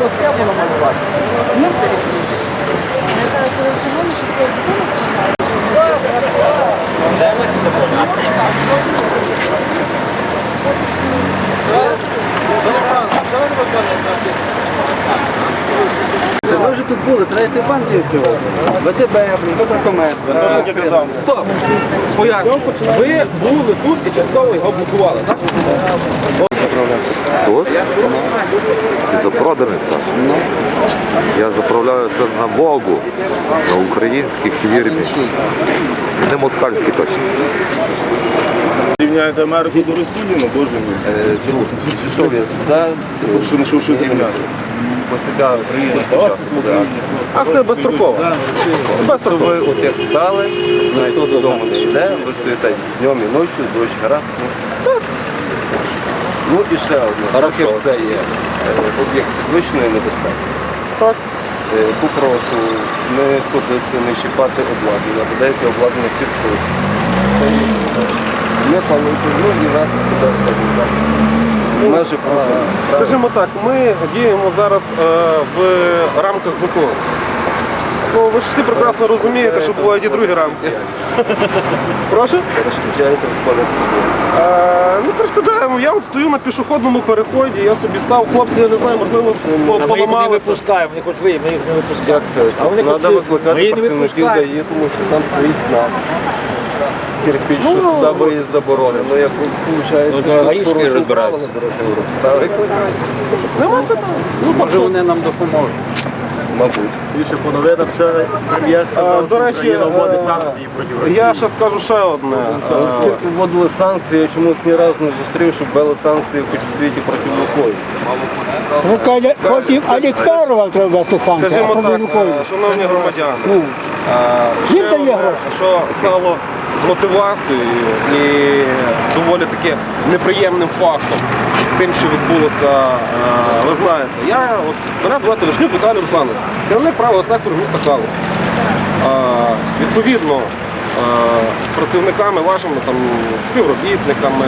хотіла схему намалювати. Ми вже тут були, третій банк цього. ВТБ, Петрокомерц. Стоп! Поясню. Ви були тут і частково його блокували, так? Тут? Ти запроданий, Саша? Я заправляюся на Волгу, на українській фірмі. Не москальській точно. Рівняєте Америку до Росії, ну боже мій. Що ви сюди? Що, зрівняти? Поцікавив, приїду. А це безстроково. Просто ви от як стали, ніхто додому не йде, ви стоїте днем і ночі, дощ, град. Ну. І ще одне. Поки це є е, об'єкт підвищеної небезпеки. Так. Е, Попрошу не ходити, не чіпати обладнання, бо деяке обладнання підписує. Не палити, ну і в Межі прозорі. Скажімо так, ми діємо зараз е, в рамках закону. Ну, ви ж всі прекрасно розумієте, що бувають і другі рамки. Прошу? Перешкоджаєте. Е, не перешкоджаємо. Я от стою на пішохідному переході, я собі став, хлопці, я не знаю, можливо, по- А ми їх не поламалися. випускаємо, вони хоч ви, ми їх не випускаємо. А вони Треба ми викликати їх не працівників випускаємо. ДАІ, тому що там стоїть знак. Кирпіч, що за виїзд заборонено. Ну, як виходить, Ну, то гаїшники розбираються. Нема питань. Ну, Може вони нам допоможуть. Мабуть. Більше по новинам вчора прем'єр сказав, до що речі, Україна вводить е, санкції проти Росії. Я ще скажу ще одне. Е, Оскільки вводили санкції, я чомусь ні разу не зустрів, щоб ввели санкції хоч у світі проти Лукою. Проти Алікперова треба вести санкції, Скажімо проти так, е, шановні громадяни, е, Він ще дає одне, гроші. що стало мотивацією і доволі таки неприємним фактом тим, що відбулося, е, ви знаєте, я от мене звати Вишнюк Віталій Русланович, керівник правого сектору міста Калуш. Е, Відповідно, е, працівниками вашими там співробітниками,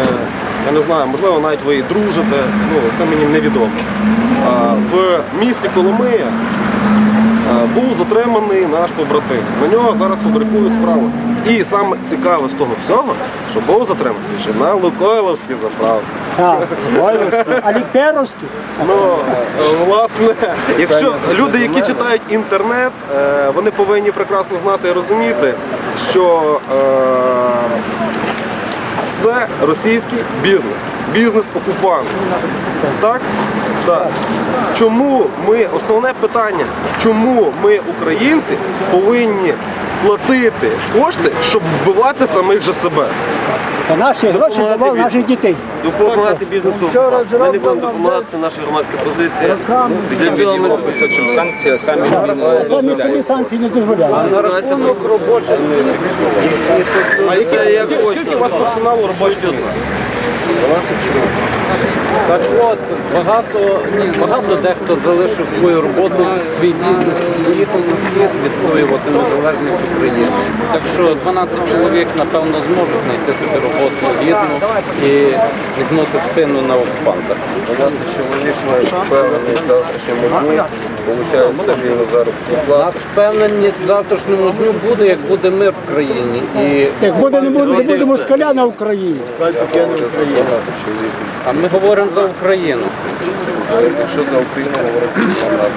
я не знаю, можливо, навіть ви і дружите, ну це мені невідомо. В місті Коломия був затриманий наш побратим. На нього зараз фабрикують справу. І саме цікаве з того всього, що був затриманий ще на Лукойловській заправці. А, Алікперовський. Ну, е, власне, якщо люди, які читають інтернет, е, вони повинні прекрасно знати і розуміти, що е, це російський бізнес, бізнес окупант. Так? Так. Чому ми, основне питання, чому ми, українці, повинні платити кошти, щоб вбивати самих же себе? Та наші гроші давав наших дітей. Допомагати бізнесу. Ми не будемо допомагати, це наша громадська позиція. Підтримуємо Хочемо санкції, а самі А самі собі санкції не дозволяють. Називається робоча. А які, скільки у вас персоналу робочого? Так от, багато, багато дехто залишив свою роботу, свій бізнес, поїхав на схід відстоювати незалежність України. Так що 12 чоловік, напевно, зможуть знайти собі роботу гідну і відмути спину на окупантах. 12 чоловік мають впевнений в завтрашньому дні, теж його заробітну У плату. нас впевненість в завтрашньому дню буде, як буде мир в країні. І, Як буде, не буде, не буде москаля на Україні. а ми говоримо за Україну. Якщо за Україну говорити, то треба.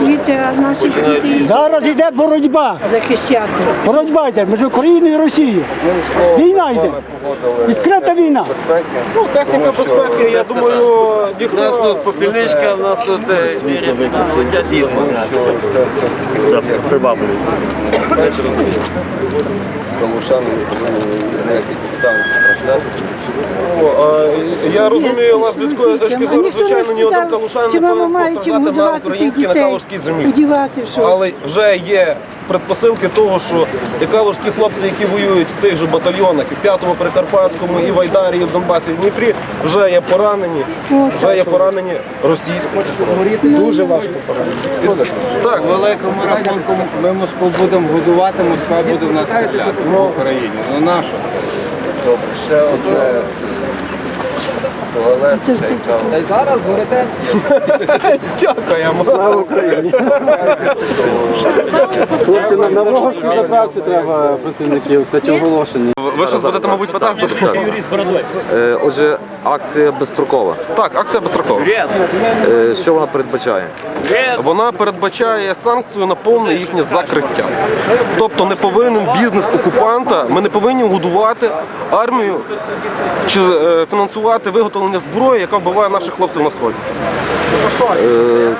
Звідти, а наші діти Зараз йде боротьба. захищати. Боротьба йде між Україною і Росією. Війна йде. Відкрита війна. Ну, техніка безпеки, я думаю, ніхто... Попільничка, у нас тут летять Калушани ніяких підстав страшне. Ну, а, Я розумію, у вас з людської точки зору, ніхто не звичайно, ні один спитав, калушан чи не мама повинен має чим годувати тих українській, на калужській землі. подівати щось. Але вже є предпосилки того, що і калужські хлопці, які воюють в тих же батальйонах, і в 5-му Прикарпатському, і в Айдарі, і в Донбасі, і в Дніпрі, вже є поранені, вже є поранені російською. Дуже важко поранені. Так, великому рахунку ми Москву будемо годувати, Москва буде в нас стріляти в Україні. Ну нащо? Добре, ще одне туалет. Та й зараз горите. Дякуємо. Слава Україні! Хлопці, на, на заправці треба працівників, кстати, оголошені. Ви щось будете, мабуть, питати? Е, Отже, акція безстрокова. Так, акція безстрокова. Е, Що вона передбачає? Вона передбачає санкцію на повне їхнє закриття. Тобто не повинен бізнес окупанта, ми не повинні годувати армію чи е, фінансувати виготовлення зброї, яка вбиває наших хлопців на сході. Е,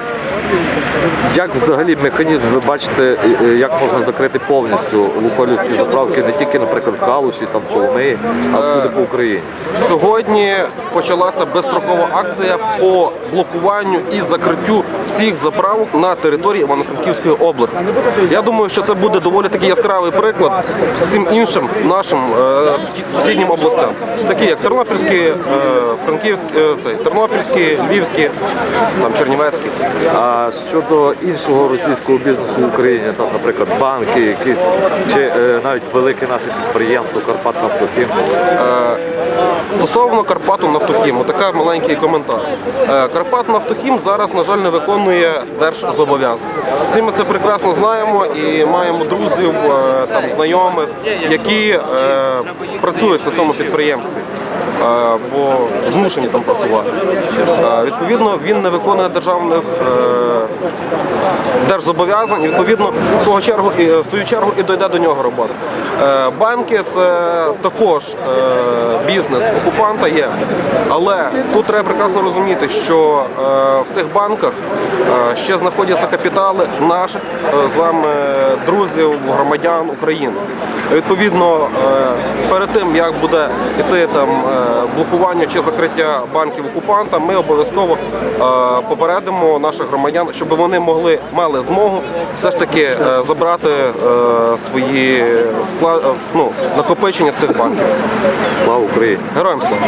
Як взагалі механізм ви бачите, як можна закрити повністю лукалівські заправки не тільки, наприклад, в Калуші, там Коломиї, а всюди по Україні? Сьогодні почалася безстрокова акція по блокуванню і закриттю всіх заправок на території Івано-Франківської області. Я думаю, що це буде доволі такий яскравий приклад всім іншим нашим е, сусіднім областям, такі як Тернопільські, е, Франківські, е, цей, Тернопільські, Львівські, там Чернівецькі. А щодо іншого російського бізнесу в Україні, там, наприклад, банки, якісь чи е, навіть велике наше підприємство Карпатнафтохім, Стосовно Карпату Нафтохіму, така маленький коментар. Е, Карпат Нафтохім зараз, на жаль, не виконує держзобов'язань. Всі ми це прекрасно знаємо і маємо друзів, е, там знайомих, які е, працюють на цьому підприємстві. Бо змушені там працювати. Відповідно, він не виконує державних е, держзобов'язань, відповідно в свого чергу і в свою чергу і дойде до нього робота. Е, Банки це також е, бізнес окупанта є. Але тут треба прекрасно розуміти, що в цих банках ще знаходяться капітали наших з вами друзів, громадян України. Відповідно, перед тим як буде йти там блокування чи закриття банків окупанта, ми обов'язково е, попередимо наших громадян, щоб вони могли мали змогу все ж таки е, забрати е, свої ну, накопичення цих банків. слава Україні! Героям слава!